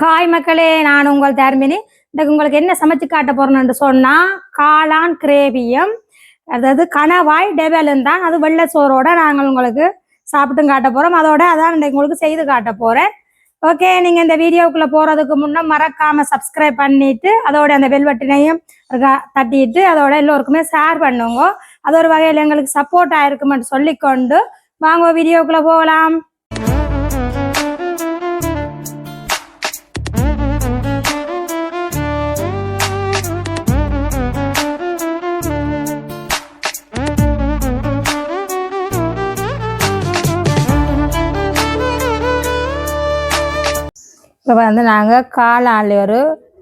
காய் மக்களே நான் உங்கள் தர்மினி. இன்றைக்கு உங்களுக்கு என்ன சமைச்சு காட்ட போறேன்னு சொன்னா காளான் கிரேவியும் அதாவது கணவாய் டெவலும் தான். அது வெள்ளை சோறோட நாங்கள் உங்களுக்கு சாப்பிட்டும் காட்ட போறோம். அதோட அதான் இன்றைக்கு உங்களுக்கு செய்து காட்ட போறேன். ஓகே நீங்க இந்த வீடியோக்குள்ள போறதுக்கு முன்னே மறக்காம சப்ஸ்கிரைப் பண்ணிட்டு அதோட அந்த வெல்வெட்டினையும் தட்டிட்டு அதோட எல்லோருக்குமே ஷேர் பண்ணுங்க. அது ஒரு வகையில் எங்களுக்கு சப்போர்ட் ஆயிருக்குமென்று சொல்லிக்கொண்டு வாங்க வீடியோக்குள்ள போகலாம். இப்போ வந்து நாங்கள் காளான்ல ஒரு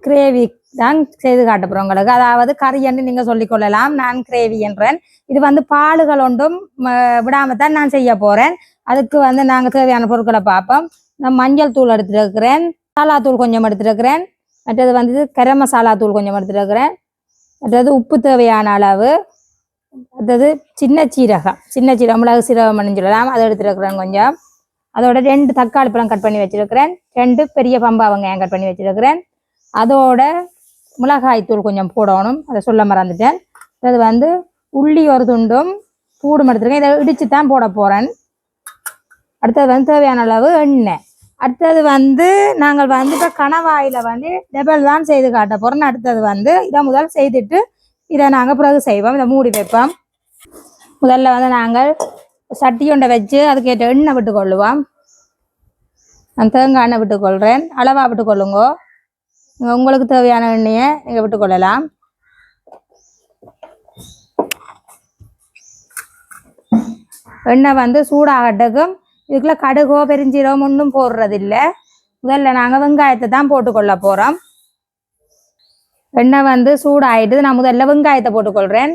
கிரேவி தான் செய்து காட்ட போகிறோம் உங்களுக்கு. அதாவது கறி என்று நீங்கள் சொல்லிக்கொள்ளலாம் நான் கிரேவி என்றேன். இது வந்து பாலுகள் ஒன்றும் விடாமல் தான் நான் செய்ய போகிறேன் அதுக்கு வந்து நாங்கள் தேவையான பொருட்களை பார்ப்போம். நான் மஞ்சள் தூள் எடுத்துருக்கிறேன். மசாலா தூள் கொஞ்சம் எடுத்துருக்கிறேன். மற்றது வந்து கரம் மசாலா தூள் கொஞ்சம் எடுத்துருக்கிறேன். மற்றது உப்பு தேவையான அளவு. அடுத்தது சின்ன சீரகம். சின்ன சீரகம் மிளகு சீரகம் சொல்லலாம். அதை எடுத்துருக்குறேன் கொஞ்சம். அதோட ரெண்டு தக்காளி பழம் கட் பண்ணி வச்சிருக்கிறேன். ரெண்டு பெரிய பம்பா வெங்காயம் கட் பண்ணி வச்சிருக்கிறேன். அதோட மிளகாய் தூள் கொஞ்சம் போடணும். அதை சொல்ல மறந்துட்டேன். அது வந்து உள்ளி ஒரு துண்டும் பூடும் எடுத்துருக்கேன். இதை இடிச்சு தான் போட போகிறேன் அடுத்தது வந்து தேவையான அளவு எண்ணெய். அடுத்தது வந்து நாங்கள் வந்து இப்போ கணவாயில் வந்து டெபல் தான் செய்து காட்ட போகிறோம் அடுத்தது வந்து இதை முதல் செய்துட்டு இதை நாங்கள் பிறகு செய்வோம். இதை மூடி வைப்போம். முதல்ல வந்து நாங்கள் சட்டி ஒன்றை வச்சு அதுக்கேற்ற எண்ணெய் விட்டு கொள்ளுவோம். நான் தேங்காய் எண்ணெய் விட்டு கொள்கிறேன் அளவாக விட்டு கொள்ளுங்கோ. உங்களுக்கு தேவையான எண்ணெயை நீங்கள் விட்டுக்கொள்ளலாம் எண்ணெய் வந்து சூடாகட்டுக்கும் இதுக்குள்ள கடுகோ பெருஞ்சீரகம் ஒன்றும் போடுறதில்ல. முதல்ல நாங்கள் வெங்காயத்தை தான் போட்டுக்கொள்ள போகிறோம் எண்ணெய் வந்து சூடாகிட்டு நான் முதல்ல வெங்காயத்தை போட்டுக்கொள்கிறேன்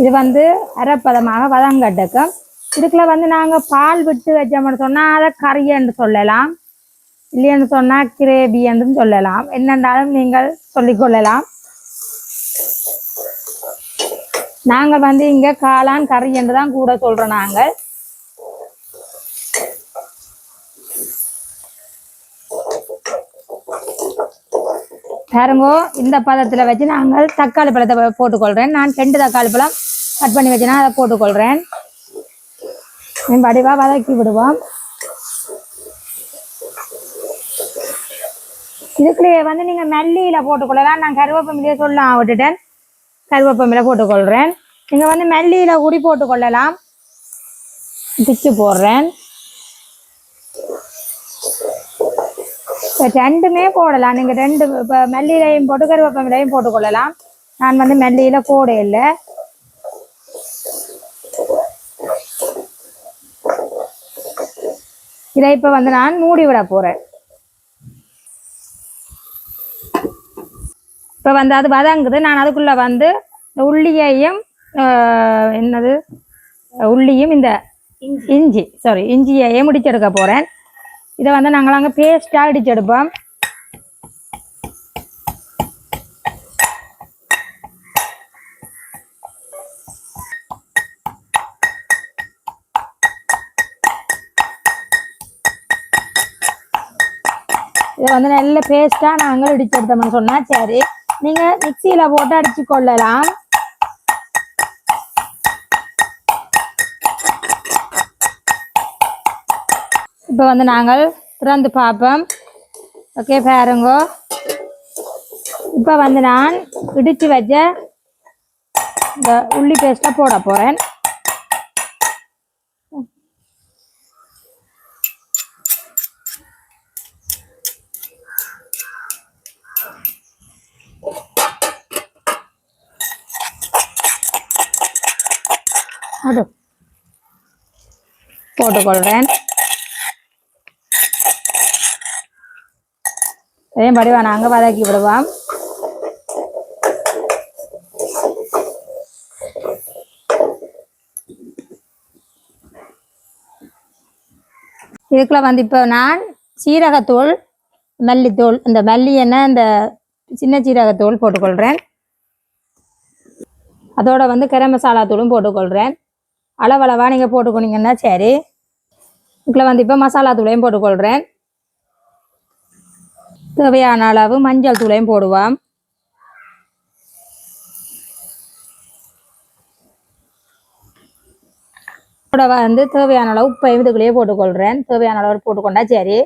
இது வந்து அரைப்பதமாக வதங்கட்டுக்கும் இதுக்குள்ள வந்து நாங்கள் பால் விட்டு வச்சோம்னு சொன்னால் அதை கறின்னு சொல்லலாம். இல்லைன்னு சொன்னால் கிரேவி என்றும் சொல்லலாம். என்னென்றாலும் நீங்கள் சொல்லிக்கொள்ளலாம் நாங்கள் வந்து இங்கே காளான் கறி என்று தான் கூட சொல்கிறோம் நாங்கள். பாருங்கோ இந்த பதத்தில் வச்சு நாங்கள் தக்காளி பழத்தை போட்டுக்கொள்கிறேன் நான் ரெண்டு தக்காளி பழம் கட் பண்ணி வச்சுனா அதை போட்டுக்கொள்கிறேன் வடிவாக வதக்கி விடுவோம். இதுக்குள்ளே வந்து நீங்கள் மல்லியில் போட்டுக்கொள்ளலாம். நான் கருவேப்பமிலையே சொல்லலாம் விட்டுட்டேன் கருவேப்பமில போட்டுக்கொள்கிறேன் நீங்கள் வந்து மல்லியில் குடி போட்டுக்கொள்ளலாம். பிச்சு போடுறேன். இப்போ ரெண்டுமே போடலாம். நீங்கள் ரெண்டு இப்போ மல்லியிலையும் போட்டு கருவேப்பமிலையும் போட்டுக்கொள்ளலாம். நான் வந்து மல்லியில் போட இல்லை. இதை இப்போ வந்து நான் மூடி விட போகிறேன் இப்போ வந்து அது வதங்குது. நான் அதுக்குள்ளே வந்து இந்த உள்ளியையும் என்னது? உள்ளியும் இந்த இஞ்சி. சாரி இஞ்சியையும் முடிச்செடுக்க போகிறேன் இதை வந்து நாங்கள் அங்கே பேஸ்ட்டாக இடிச்செடுப்போம். இதை வந்து நல்ல பேஸ்ட்டாக நாங்கள் இடிச்செடுத்தோம்னு சொன்னால் சரி. நீங்கள் மிக்சியில் போட்டு அடிச்சு கொள்ளலாம். இப்போ வந்து நாங்கள் திறந்து பார்ப்போம். ஓகே பாருங்கோ. இப்போ வந்து நான் இடித்து வச்ச இந்த உள்ளி பேஸ்ட்டை போட போகிறேன் போட்டுக்கொள்கிறேன் இதையும் படிவா நாங்கள் வதக்கி விடுவோம் இதுக்குள்ள வந்து இப்போ நான் சீரகத்தூள் மல்லித்தூள் இந்த மல்லி என்ன இந்த சின்ன சீரகத்தூள் போட்டுக்கொள்கிறேன் அதோட வந்து கரம் மசாலா தூளும் போட்டுக்கொள்கிறேன் அளவளவா நீங்கள் போட்டுக்கொண்டீங்கன்னா சரி. இதுக்குள்ள வந்து இப்போ மசாலா தூளையும் போட்டுக்கொள்கிறேன் தேவையான அளவு மஞ்சள் தூளையும் போடுவோம். கூட வந்து தேவையான அளவு உப்பையும் இதுக்குள்ளேயே போட்டுக்கொள்கிறேன் தேவையான அளவு போட்டுக்கொண்டா சரி.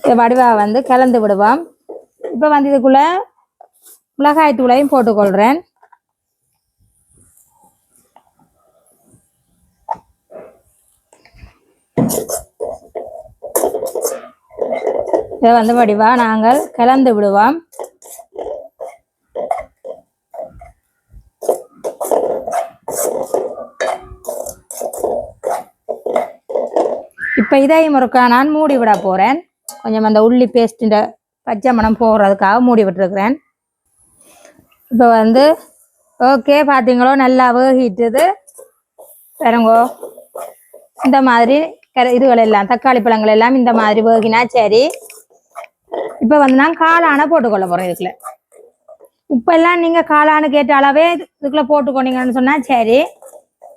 இதை வடிவா வந்து கலந்து விடுவோம். இப்போ வந்து இதுக்குள்ளே மிளகாய் தூளையும் போட்டுக்கொள்கிறேன் வந்து வடிவா நாங்கள் கலந்து விடுவோம். இப்போ இதை முறுக்கா நான் மூடி விட போகிறேன் கொஞ்சம் அந்த உள்ளி பேஸ்ட்டிൻ്റെ பச்சை மணம் போடுறதுக்காக மூடி விட்டுருக்குறேன். இப்போ வந்து ஓகே பார்த்தீங்களோ நல்லா வேகிட்டுது. பாருங்கோ இந்த மாதிரி கர- இதுகள் எல்லாம் தக்காளி பழங்கள் எல்லாம் இந்த மாதிரி வேகினா சரி. இப்போ வந்து நான் காளான போட்டுக்கொள்ள போகிறேன் இதுக்குள்ள. உப்பெல்லாம் நீங்கள் காளானு கேட்ட அளவே இதுக்குள்ள போட்டுக்கொண்டீங்கன்னு சொன்னால் சரி.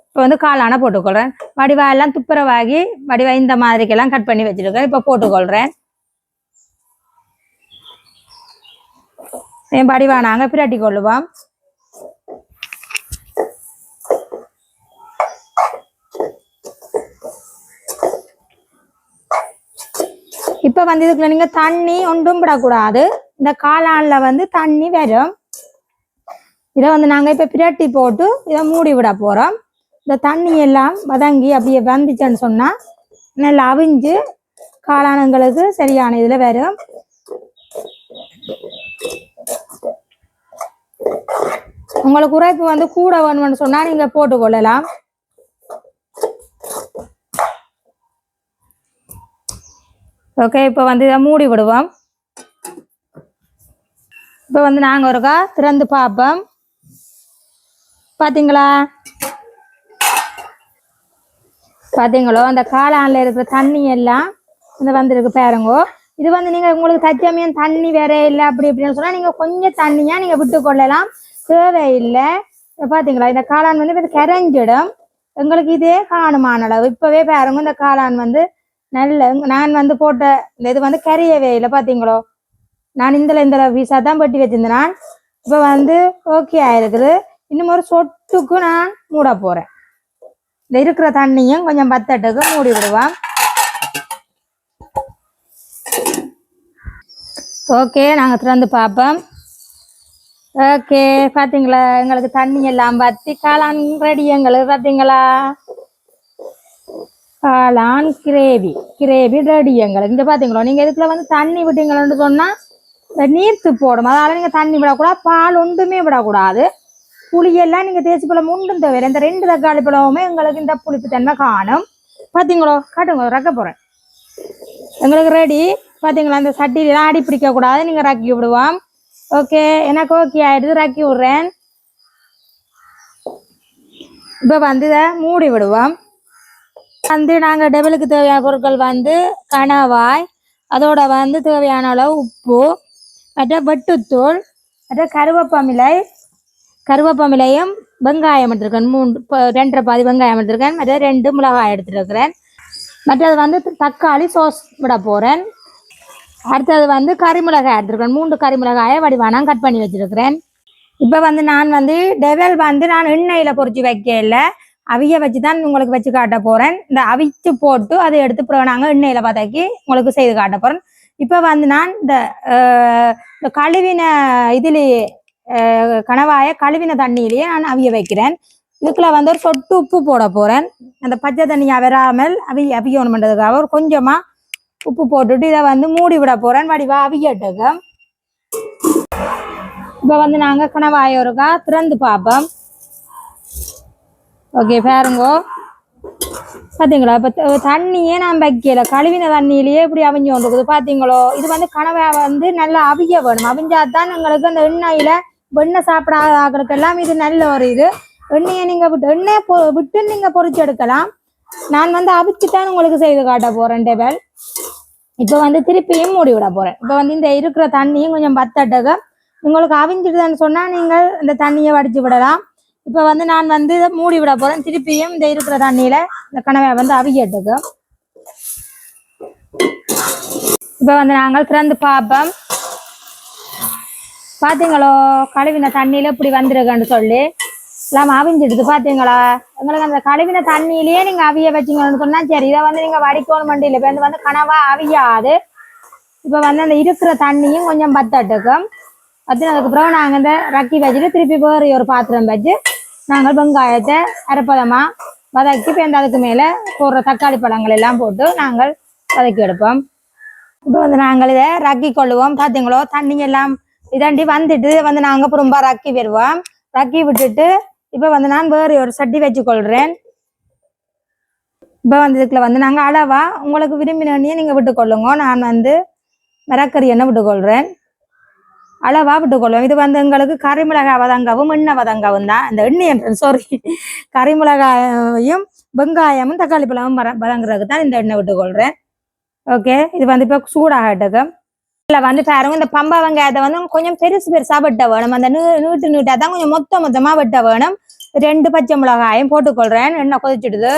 இப்போ வந்து காளான போட்டுக்கொள்கிறேன் வடிவா எல்லாம் துப்புரவாகி வடிவா இந்த மாதிரிக்கெல்லாம் கட் பண்ணி வச்சிருக்கேன். இப்போ போட்டுக்கொள்கிறேன் என் வடிவா நாங்கள் பிரட்டி கொள்ளுவோம். இப்போ வந்து இதுக்குள்ள நீங்க தண்ணி ஒன்றும் விடக்கூடாது இந்த காளான்ல வந்து தண்ணி வரும். இதை வந்து நாங்கள் இப்போ பிரட்டி போட்டு இதை மூடி விட போகிறோம் இந்த தண்ணி எல்லாம் வதங்கி அப்படியே வந்துச்சேன்னு சொன்னால் நல்லா அவிஞ்சு காளானங்களுக்கு சரியான இதில் வரும். உங்களுக்கு உரைப்பு வந்து கூட வேணும்னு சொன்னால் நீங்கள் போட்டுக்கொள்ளலாம். ஓகே இப்போ வந்து இதை மூடி விடுவோம். இப்போ வந்து நாங்கள் ஒருக்கா திறந்து பார்ப்போம். பார்த்தீங்களா பார்த்தீங்களோ அந்த காளான்ல இருக்கிற தண்ணி எல்லாம் இந்த வந்திருக்கு பாருங்கோ. இது வந்து நீங்க உங்களுக்கு தச்சமயம் தண்ணி வேற இல்லை அப்படி இப்படின்னு சொன்னா நீங்க கொஞ்சம் தண்ணியா நீங்க விட்டு கொள்ளலாம். தேவையில்லை. பார்த்தீங்களா பாத்தீங்களா இந்த காளான் வந்து இப்போ கரைஞ்சிடும். எங்களுக்கு இதே காணுமான அளவு. இப்பவே பாருங்க இந்த காளான் வந்து நல்ல நான் வந்து போட்ட இந்த இது வந்து கரையவே இல்லை பார்த்தீங்களோ நான் இந்த இந்த விசா தான் பெட்டி வச்சிருந்தேன். நான் இப்போ வந்து ஓகே ஆயிருக்குது. இன்னும் ஒரு சொட்டுக்கு நான் மூட போறேன். இந்த இருக்கிற தண்ணியும் கொஞ்சம் பத்தட்டுக்கு மூடி விடுவோம் ஓகே நாங்கள் திறந்து பார்ப்போம். ஓகே பார்த்தீங்களா எங்களுக்கு தண்ணி எல்லாம் பத்தி காளான் ரெடி எங்களுக்கு பார்த்தீங்களா காளான் கிரேவி கிரேவி ரெடி எங்களுக்கு இங்கே பார்த்தீங்களா நீங்கள் இதுக்குள்ள வந்து தண்ணி விட்டீங்கன்னு சொன்னால் நீர்த்து போடும். அதனால நீங்கள் தண்ணி விடக்கூடாது பால் ஒன்றுமே விடக்கூடாது. புளியெல்லாம் நீங்கள் தேய்ச்சி பழம் உண்டும் தவிர இந்த ரெண்டு தக்காளி பழமுமே எங்களுக்கு இந்த புளிப்பு தன்மை காணும். பார்த்தீங்களோ காட்டுங்க ரக்க போகிறேன் எங்களுக்கு ரெடி. பார்த்தீங்களா இந்த சட்டிலாம் அடி பிடிக்க கூடாது. நீங்கள் ரக்கி விடுவோம். ஓகே எனக்கு ஓகே ஆயிடுது. ரக்கி விடுறேன். இப்போ வந்து இதை மூடி விடுவோம். வந்து நாங்கள் டெபிளுக்கு தேவையான பொருட்கள் வந்து கணவாய் அதோட வந்து தேவையான அளவு உப்பு மற்ற வெட்டுத்தூள் மற்ற கருவேப்பமிலை கருவேப்பமிலையும் வெங்காயம் எடுத்திருக்கேன். மூன்று இப்போ ரெண்டரை பாதி வெங்காயம் எடுத்திருக்கேன். மற்ற ரெண்டு மிளகாய் எடுத்துருக்கிறேன். மற்றது வந்து தக்காளி சோஸ் விட போகிறேன் அடுத்தது வந்து கறிமிளகாய் எடுத்துருக்கேன். மூன்று கறிமிளகாயை வடிவானம் கட் பண்ணி வச்சிருக்கிறேன். இப்போ வந்து நான் வந்து டெவல் வந்து நான் எண்ணெயில் பொறிச்சு வைக்கல. அவிய வச்சு தான் உங்களுக்கு வச்சு காட்ட போகிறேன் இந்த அவிச்சு போட்டு அதை எடுத்து பிறகு நாங்கள் எண்ணெயில் பார்த்தாக்கி உங்களுக்கு செய்து காட்ட போகிறேன் இப்போ வந்து நான் இந்த இந்த கழுவின இதுலேயே கணவாய கழுவின தண்ணியிலேயே நான் அவிய வைக்கிறேன். இதுக்குள்ள வந்து ஒரு சொட்டு உப்பு போட போகிறேன் அந்த பச்சை தண்ணியாக வராமல் அவி அவியணும் பண்ணுறதுக்காக ஒரு கொஞ்சமாக உப்பு போட்டுட்டு இதை வந்து மூடி விட போகிறேன் வடிவா அவியட்டுக்கு. இப்போ வந்து நாங்கள் கணவாய ஒருக்கா திறந்து பார்ப்போம். ஓகே பாருங்கோ. பார்த்தீங்களா இப்போ தண்ணியே நான் வைக்கல. கழுவின தண்ணியிலேயே இப்படி அவிஞ்சு கொண்டிருக்குது. பார்த்தீங்களோ இது வந்து கனவை வந்து நல்லா அவிய வேணும். அவிஞ்சாதான் எங்களுக்கு அந்த எண்ணெயில் வெண்ணெய் சாப்பிடாத ஆக்களுக்கெல்லாம் இது நல்ல ஒரு இது. எண்ணெயை நீங்கள் விட்டு எண்ணெயை பொ விட்டு நீங்கள் பொறிச்சு எடுக்கலாம். நான் வந்து அவிச்சுட்டான் உங்களுக்கு செய்து காட்ட போகிறேன் டேபிள். இப்போ வந்து திருப்பியும் மூடி விட போகிறேன் இப்போ வந்து இந்த இருக்கிற தண்ணியும் கொஞ்சம் பத்தட்டக உங்களுக்கு அவிஞ்சிடுதுன்னு சொன்னா நீங்கள் இந்த தண்ணியை வடிச்சு விடலாம். இப்போ வந்து நான் வந்து மூடி விட போறேன். திருப்பியும் இந்த இருக்கிற தண்ணியில இந்த கனவை வந்து அவியட்டுக்கு. இப்போ வந்து நாங்கள் திறந்து பார்ப்போம். பார்த்தீங்களோ கழுவின தண்ணியில இப்படி வந்திருக்குன்னு சொல்லி. எல்லாம் அவிஞ்சிடுது பார்த்தீங்களா எங்களுக்கு அந்த கழுவின தண்ணியிலேயே நீங்க அவிய வச்சிங்கன்னு சொன்னால் சரி இதை வந்து நீங்க வடிக்கணும் மண்டியில். இப்போ வந்து கனவா அவியாது. இப்போ வந்து அந்த இருக்கிற தண்ணியும் கொஞ்சம் பத்தட்டுக்கும். பத்தினதுக்கு அப்புறம் நாங்கள் இந்த ரக்கி வச்சுட்டு திருப்பி வேறு ஒரு பாத்திரம் வச்சு நாங்கள் வெங்காயத்தை அரைப்பதமாக வதக்கி இப்போ அதுக்கு மேலே போடுற தக்காளி பழங்கள் எல்லாம் போட்டு நாங்கள் வதக்கி எடுப்போம். இப்போ வந்து நாங்கள் இதை ரக்கி கொள்ளுவோம். பார்த்தீங்களோ தண்ணி எல்லாம் இதாண்டி வந்துட்டு வந்து நாங்கள் ரொம்ப ரக்கி வருவோம். ரக்கி விட்டுட்டு இப்போ வந்து நான் வேறு ஒரு சட்டி வச்சு கொள்கிறேன் இப்போ வந்து இதுக்குள்ள வந்து நாங்கள் அளவா உங்களுக்கு விரும்பின நீங்கள் விட்டுக்கொள்ளுங்க. நான் வந்து மிரக்கறி எண்ணெய் விட்டுக்கொள்கிறேன் அளவா விட்டுக்கொள்வோம் இது வந்து எங்களுக்கு கரிமிளகா வதங்கவும் எண்ணெய் வதங்கவும் தான். இந்த எண்ணெய் சாரி கறிமிளகாயும் வெங்காயமும் தக்காளி பழமும் வர வதங்குறதுக்கு தான் இந்த எண்ணெய் விட்டுக்கொள்கிறேன் ஓகே இது வந்து இப்போ சூடாகட்டுக்கு இல்லை வந்து பாருங்க இந்த பம்பா வெங்காயத்தை வந்து கொஞ்சம் பெருசு பெருசா வெட்ட வேணும். அந்த நீ நீட்டு நீட்டா தான் கொஞ்சம் மொத்த மொத்தமாக வெட்ட வேணும். ரெண்டு பச்சை மிளகாயும் போட்டுக்கொள்றேன். எண்ணெய் கொதிச்சுடுது.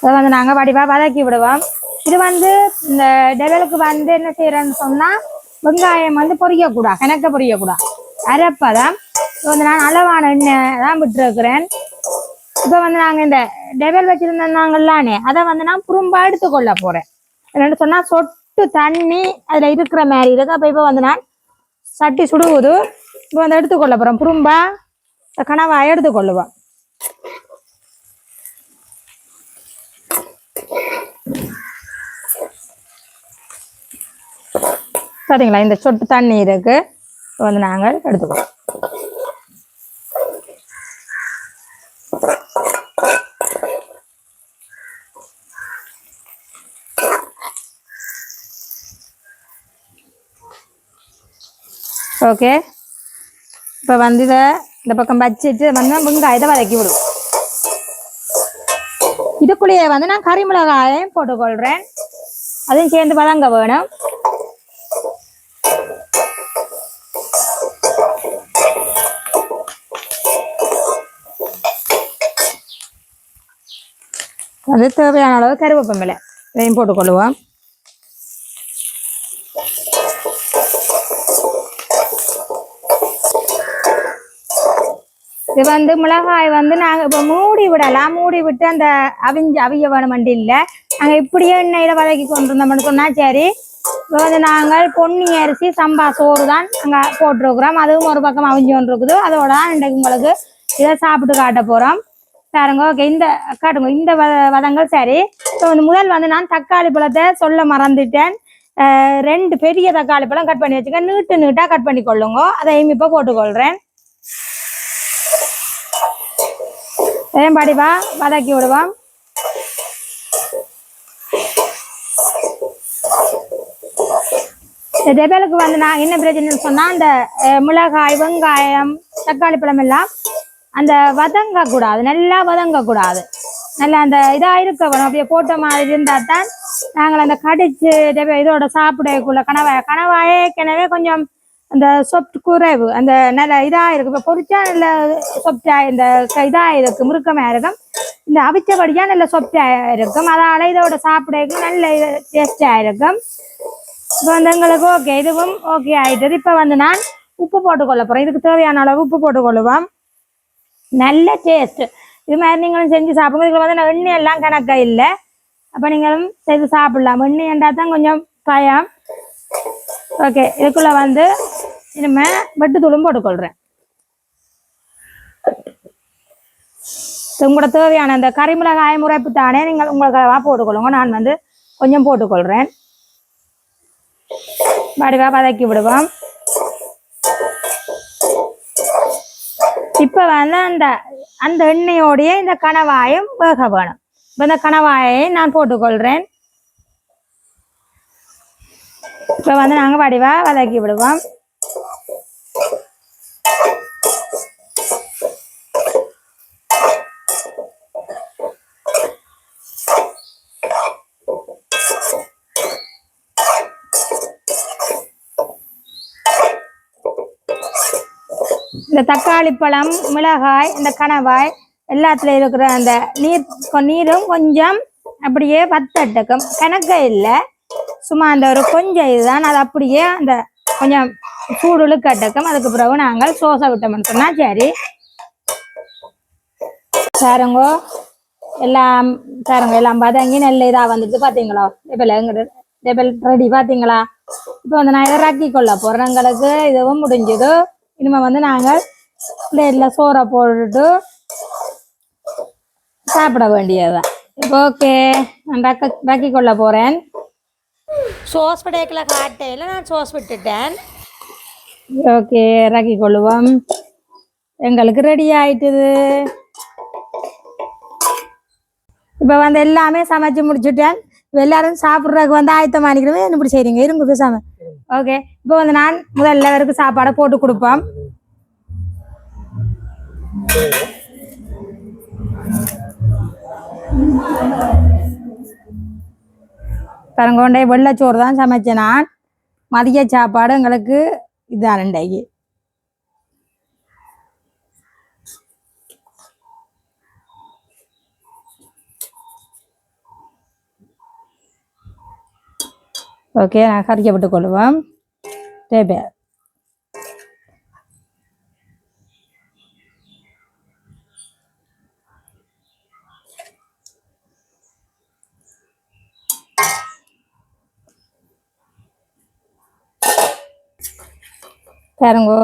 அதை வந்து நாங்க வடிவாக வதக்கி விடுவோம். இது வந்து இந்த டெவலுக்கு வந்து என்ன செய்யறேன்னு சொன்னா வெங்காயம் வந்து பொரியக்கூடாது கணக்க பொரியக்கூடாது அரைப்பதான் இப்போ வந்து நான் அளவான எண்ணெய் தான் விட்டுருக்குறேன். இப்போ வந்து நாங்க இந்த டெவல் வச்சிருந்தாங்கல்லானே அதை வந்து நான் குறும்பா எடுத்துக்கொள்ள போறேன். என்னன்னு சொன்னா சொட்டு தண்ணி அதுல இருக்கிற மாதிரி இருக்கு. அப்போ இப்போ வந்து நான் சட்டி சுடுவது இப்போ வந்து எடுத்துக்கொள்ள போறோம் புறும்பா கனவா எடுத்துக்கொள்ளுவோம் சரிங்களா? இந்த சொட்டு தண்ணி இருக்கு. வந்து நாங்கள் எடுத்துக்கோம் ஓகே. இப்போ வந்து இதை இந்த பக்கம் வச்சுட்டு வந்து வெங்காயத்தை வதக்கி விடுவோம். இதுக்குள்ளேயே வந்து நான் கறி மிளகாயும் போட்டுக்கொள்கிறேன் அதையும் சேர்ந்து வதங்க வேணும். அது தேவையான அளவு கருவேப்பமில்லை இதையும் போட்டுக்கொள்ளுவோம் இது வந்து மிளகாய் வந்து நாங்கள் இப்போ மூடி விடலாம். மூடி விட்டு அந்த அவிஞ்சு அவிய வேணும் வண்டி இல்லை. நாங்கள் இப்படியே எண்ணெயில் வதக்கி கொண்டு இருந்தோம்னு சொன்னா சரி. இப்போ வந்து நாங்கள் பொன்னி அரிசி சம்பா சோறு தான் நாங்கள் போட்டிருக்கிறோம். அதுவும் ஒரு பக்கம் அவிஞ்சு கொண்டு இருக்குது அதோட தான் இன்றைக்கு உங்களுக்கு இதை சாப்பிட்டு காட்ட போகிறோம் பாருங்க ஓகே இந்த காட்டுங்க இந்த வதங்கள் சரி ஸோ வந்து முதல் வந்து நான் தக்காளி பழத்தை சொல்ல மறந்துட்டேன். ரெண்டு பெரிய தக்காளி பழம் கட் பண்ணி வச்சுக்க நீட்டு நீட்டா கட் பண்ணி கொள்ளுங்க அதையும் இப்போ போட்டுக்கொள்கிறேன் அதையும் படிவா வதக்கி விடுவோம் இந்த வந்து நான் என்ன பிரச்சனைன்னு சொன்னா அந்த மிளகாய் வெங்காயம் தக்காளி பழம் எல்லாம் அந்த வதங்க கூடாது நல்லா வதங்க கூடாது நல்லா அந்த இதா இருக்க வேணும். அப்படியே போட்ட மாதிரி இருந்தா தான் நாங்கள் அந்த கடிச்சு இதோட சாப்பிடக்குள்ள கணவாய் கணவாயே கிணவே கொஞ்சம் அந்த சொப்ட் குறைவு அந்த நல்ல இதா இருக்கு. இப்ப பொரிச்சா நல்ல சொப்டா இந்த இதா இருக்கு முறுக்கமா இருக்கும் இந்த அவிச்சபடியா நல்ல சொப்டா இருக்கும். அதால இதோட சாப்பிடக்கு நல்ல டேஸ்டா இருக்கும். இப்போ வந்து எங்களுக்கு ஓகே இதுவும் ஓகே ஆயிட்டது. இப்போ வந்து நான் உப்பு போட்டுக்கொள்ள போறேன். இதுக்கு தேவையான அளவு உப்பு போட்டுக்கொள்ளுவோம். நல்ல டேஸ்ட் இது மாதிரி நீங்களும் செஞ்சு சாப்பிடுங்க. இதுல வந்து எண்ணெய் எல்லாம் கணக்காக இல்லை அப்போ நீங்களும் செய்து சாப்பிடலாம். எண்ணெய் என்றால் தான் கொஞ்சம் பயம். ஓகே இதுக்குள்ளே வந்து இனிமே வெட்டுத்தூளும் போட்டுக்கொள்கிறேன் உங்களோட தேவையான அந்த கறிமிளகாய் முறைப்பு தானே நீங்கள் உங்களுக்கு போட்டுக்கொள்ளுங்க. நான் வந்து கொஞ்சம் போட்டுக்கொள்கிறேன் வடிவாக வதக்கி விடுவோம். இப்ப வந்து அந்த அந்த எண்ணெயோடைய இந்த கணவாயம் வேக வேணும். இப்ப இந்த கணவாயை நான் போட்டுக்கொள்றேன். இப்ப வந்து நாங்க வடிவா வதக்கி விடுவோம். இந்த தக்காளி பழம் மிளகாய் இந்த கணவாய் எல்லாத்துல இருக்கிற அந்த நீர் கொ- நீரும் கொஞ்சம் அப்படியே வத்தட்டுக்கும். கணக்க இல்லை. சும்மா அந்த ஒரு கொஞ்சம் இதுதான். அது அப்படியே அந்த கொஞ்சம் சூடு இழுக்கட்டுக்கும். அதுக்கு பிறகு நாங்கள் சோசை விட்டோம்னு சொன்னா சரி. சாருங்கோ எல்லாம் சாருங்க எல்லாம் பதங்கி நல்ல இதாக வந்துட்டு பார்த்தீங்களோ டெபிள் எங்கிட்ட டெபிள் ரெடி பார்த்தீங்களா இப்போ வந்து நான் இதை ரக்கி கொள்ள போகிறேன் எங்களுக்கு இதுவும் முடிஞ்சது. இனிமே வந்து நாங்கள் பிளேட்டில் சோறை போட்டுட்டு சாப்பிட வேண்டியதுதான். இப்போ ஓகே நான் ரக்க ரக்கி கொள்ள போகிறேன் சோஸ் படையக்கில் காட்டையில் நான் சோஸ் விட்டுட்டேன். ஓகே ரக்கி கொள்ளுவோம். எங்களுக்கு ரெடி ஆயிட்டுது. இப்போ வந்து எல்லாமே சமைச்சு முடிச்சுட்டேன். எல்லாரும் சாப்பிட்றதுக்கு வந்து ஆயத்தம் பண்ணிக்கிறவே என்ன இப்படி செய்றீங்க? இருங்க பேசாம. ஓகே இப்போ வந்து நான் முதல்ல எல்லாருக்கும் சாப்பாடை போட்டு கொடுப்போம். தரங்கொண்டே வெள்ளச்சோறு தான் சமைச்சேன் நான். மதிய சாப்பாடு எங்களுக்கு இதான் இன்றைக்கு ஓகே நான் கறிக்கப்பட்டு கொள்வோம் தேவை பாருங்கோ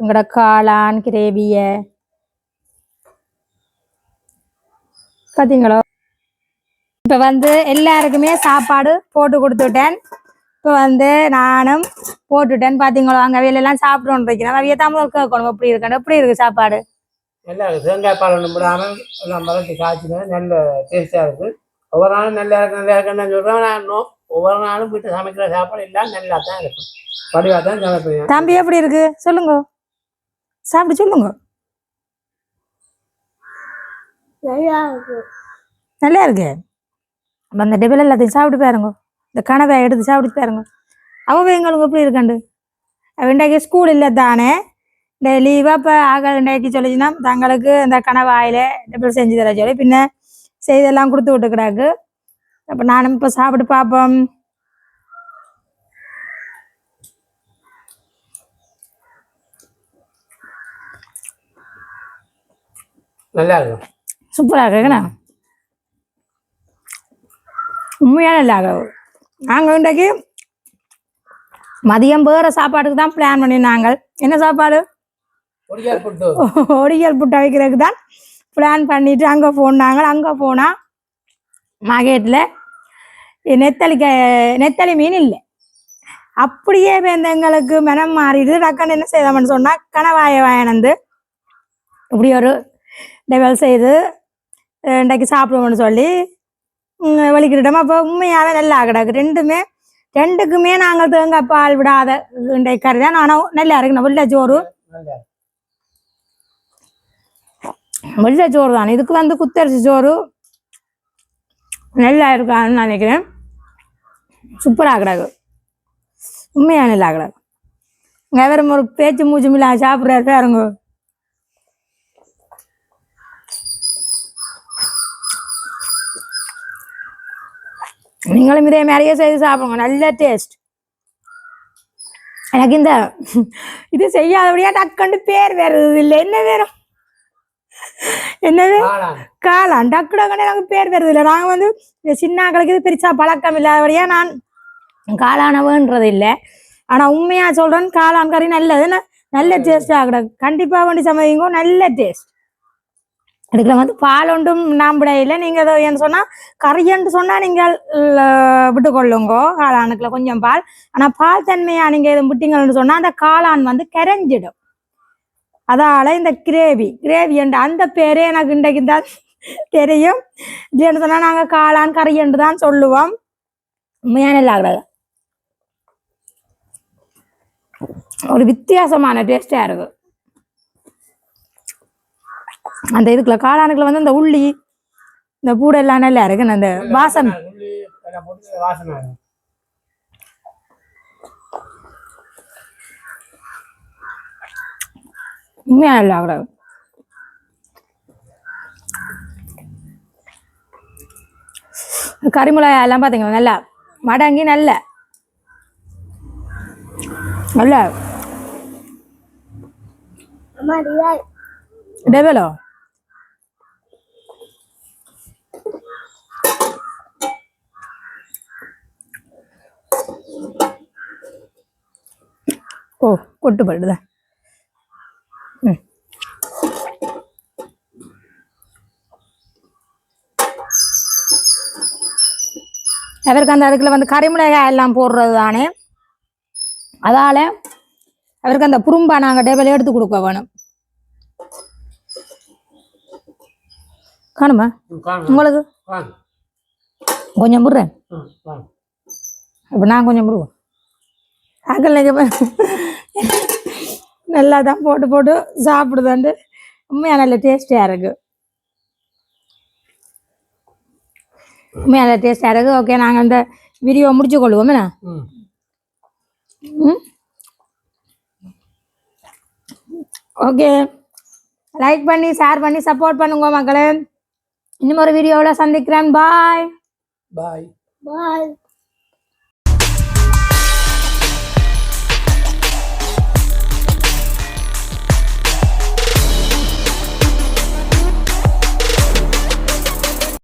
உங்களோட காளான் கிரேவிய. பார்த்தீங்களோ இப்போ வந்து எல்லாருக்குமே சாப்பாடு போட்டு கொடுத்துட்டேன். இப்போ வந்து நானும் போட்டுட்டேன். பார்த்தீங்களோ அங்கே வெளியெல்லாம் சாப்பிடணும்னு இருக்கிறேன் அவைய தமிழ் கேட்கணும். எப்படி இருக்கணும் எப்படி இருக்கு சாப்பாடு? நல்லா இருக்கு. தேங்காய் பால் எல்லாம் மலர்த்தி காய்ச்சினது நல்ல டேஸ்டாக இருக்கு. ஒவ்வொரு நாளும் நல்லா இருக்கு நல்லா இருக்குன்னு சொல்கிறேன் நான் இன்னும் ஒவ்வொரு நாளும் வீட்டு சமைக்கிற சாப்பாடு எல்லாம் நல்லா தான் இருக்கும் வடிவாக தான் சமைப்பேன். தம்பி எப்படி இருக்கு? சொல்லுங்க. சாப்பிட்டு சொல்லுங்க. நல்லா இருக்கு? அப்ப அந்த டெபிள் எல்லாத்தையும் சாப்பிட்டு பாருங்க. இந்த கனவை எடுத்து சாப்பிட்டு பாருங்க. அவ எங்களுக்கு எப்படி இருக்காண்டு? இன்றைக்கு ஸ்கூல் இல்லை தானே. இந்த லீவாக இப்போ ஆகல் இன்றைக்கு சொல்லிச்சுன்னா தங்களுக்கு இந்த கனவாயில் டெபிள் செஞ்சு தர சொல்லி பின்ன செய்தெல்லாம் கொடுத்து விட்டு கிடாக்கு அப்போ நானும் இப்போ சாப்பிட்டு பார்ப்போம் நல்லா இருக்கும் சூப்பராக இருக்குண்ணா உண்மையான இல்லை நாங்கள் இன்றைக்கு மதியம் வேறு சாப்பாட்டுக்கு தான் பிளான் பண்ணினாங்க என்ன சாப்பாடு? ஒடியல் புட்டை. வைக்கிறதுக்கு தான் பிளான் பண்ணிட்டு அங்கே போனாங்க. அங்கே போனால் மார்க்கெட்டில் நெத்தலி க நெத்தலி மீன் இல்லை. அப்படியே எங்களுக்கு மனம் மாறிடுது. டக்குன்னு என்ன செய்தோம்னு சொன்னால் கணவாய வாங்கினந்து இப்படி ஒரு டெவல் செய்து இன்றைக்கு சாப்பிடுவோம்னு சொல்லி வலிக்கிட்டோம் அப்போ உண்மையாகவே நல்லா கிடக்கு. ரெண்டுமே ரெண்டுக்குமே நாங்கள் தேங்காய் பால் விடாத இன்றைக்கு கறி தான் ஆனால் நல்லா இருக்கு வெள்ளை சோறு. வெள்ளை சோறு தான். இதுக்கு வந்து குத்தரிசி சோறு. நல்லா இருக்கான்னு நினைக்கிறேன். சூப்பராக கிடக்கு. உண்மையாக நல்லா கிடக்கு. இங்கே வேற ஒரு பேச்சு மூச்சு மில்லா சாப்பிட்றாரு பாருங்க. நீங்களும் இதே மாதிரியே செய்து சாப்பிடுங்க. நல்ல டேஸ்ட் எனக்கு இந்த இது செய்யாதபடியா டக்குன்னு பேர் வருது இல்லை. என்ன வேணும் என்னது காளான். காளான். டக்கு டக்குன்னு எனக்கு பேர் வருது இல்லை. நாங்கள் வந்து இந்த சின்னாக்களுக்கு இது பெருசா பழக்கம் இல்லாதபடியா நான் காளான வேண்டது இல்லை. ஆனால் உண்மையா சொல்றேன் காளான் கறி நல்லது நல்ல டேஸ்டாக கிடக்கு. கண்டிப்பாக வேண்டி சமைங்க நல்ல டேஸ்ட் இதுக்குள்ள வந்து பால் ஒன்றும் நாம்பிடையில் நீங்கள் ஏதோ ஏன்னு சொன்னால் கறியன்று சொன்னால் நீங்கள் விட்டுக்கொள்ளுங்கோ. காளானுக்குள்ள கொஞ்சம் பால். ஆனால் பால் தன்மையாக நீங்கள் எதுவும் விட்டீங்கன்னு சொன்னால் அந்த காளான் வந்து கரைஞ்சிடும். அதால இந்த கிரேவி கிரேவி என்று அந்த பேரே எனக்கு இன்றைக்கு தான் தெரியும். இல்லைன்னு சொன்னால் நாங்கள் காளான் கறி என்று தான் சொல்லுவோம். உண்மையான இல்லாத ஒரு வித்தியாசமான டேஸ்டாக இருக்கு அந்த இதுக்குள்ள காளானுக்குள்ள வந்து இந்த உள்ளி இந்த பூடெல்லாம் நல்லா இருக்கு அந்த எல்லாம் இருக்கும். உண்மையா இல்லை அவ்வளோ கறிமிளகாய் எல்லாம் பார்த்தீங்களா நல்லா. மடங்கி நல்ல. நல்ல. டெவலோ? ஓ கொட்டு படுதா ம். அவருக்கு அந்த அதுக்குள்ள வந்து கறிமிளகாய் எல்லாம் போடுறது தானே? அதால அவருக்கு அந்த குறும்பா நாங்கள் டேபிள் எடுத்து கொடுக்க வேணும். காணுமா? உங்களுக்கு? கொஞ்சம் முடுறேன் இப்போ நான் கொஞ்சம் முடுவோம். ஆக்கல் நீங்கள் நல்லா தான் போட்டு போட்டு சாப்பிடுதாண்டு. உண்மையாக நல்ல டேஸ்டியாக இருக்கு. உண்மையாக நல்ல டேஸ்டியாக இருக்கு. ஓகே நாங்கள் அந்த வீடியோ முடிச்சு கொள்வோம். என்ன? ம். ம். ஓகே லைக் பண்ணி ஷேர் பண்ணி சப்போர்ட் பண்ணுங்க மக்களே. இன்னும் ஒரு வீடியோவில் சந்திக்கிறேன். பாய் பாய் Bye.